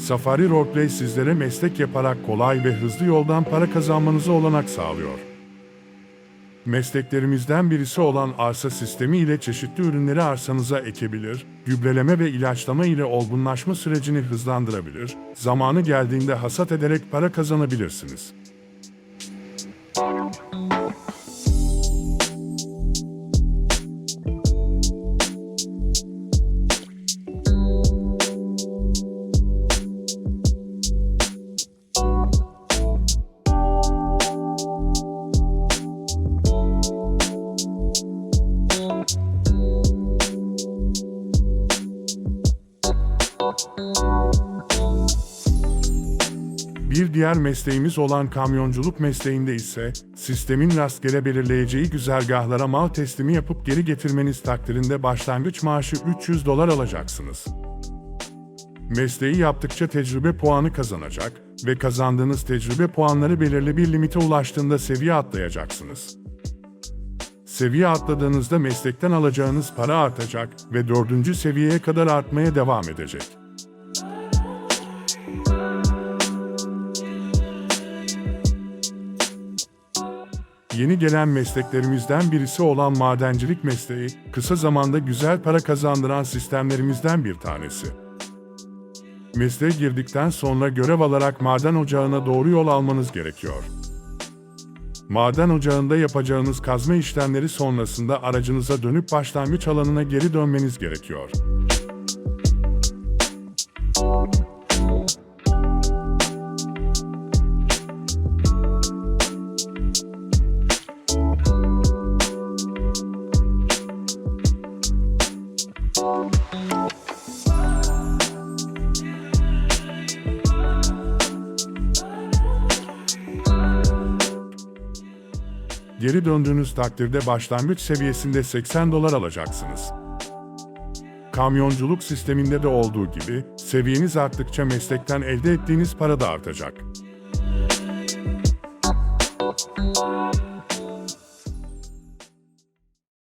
Safari Roleplay sizlere meslek yaparak kolay ve hızlı yoldan para kazanmanıza olanak sağlıyor. Mesleklerimizden birisi olan arsa sistemi ile çeşitli ürünleri arsanıza ekebilir, gübreleme ve ilaçlama ile olgunlaşma sürecini hızlandırabilir, zamanı geldiğinde hasat ederek para kazanabilirsiniz. Bir diğer mesleğimiz olan kamyonculuk mesleğinde ise sistemin rastgele belirleyeceği güzergahlara mal teslimi yapıp geri getirmeniz takdirinde başlangıç maaşı 300 dolar alacaksınız. Mesleği yaptıkça tecrübe puanı kazanacak ve kazandığınız tecrübe puanları belirli bir limite ulaştığında seviye atlayacaksınız. Seviye atladığınızda meslekten alacağınız para artacak ve dördüncü seviyeye kadar artmaya devam edecek. Yeni gelen mesleklerimizden birisi olan madencilik mesleği, kısa zamanda güzel para kazandıran sistemlerimizden bir tanesi. Mesleğe girdikten sonra görev alarak maden ocağına doğru yol almanız gerekiyor. Maden ocağında yapacağınız kazma işlemleri sonrasında aracınıza dönüp başlangıç alanına geri dönmeniz gerekiyor. Geri döndüğünüz takdirde başlangıç seviyesinde 80 dolar alacaksınız. Kamyonculuk sisteminde de olduğu gibi, seviyeniz arttıkça meslekten elde ettiğiniz para da artacak.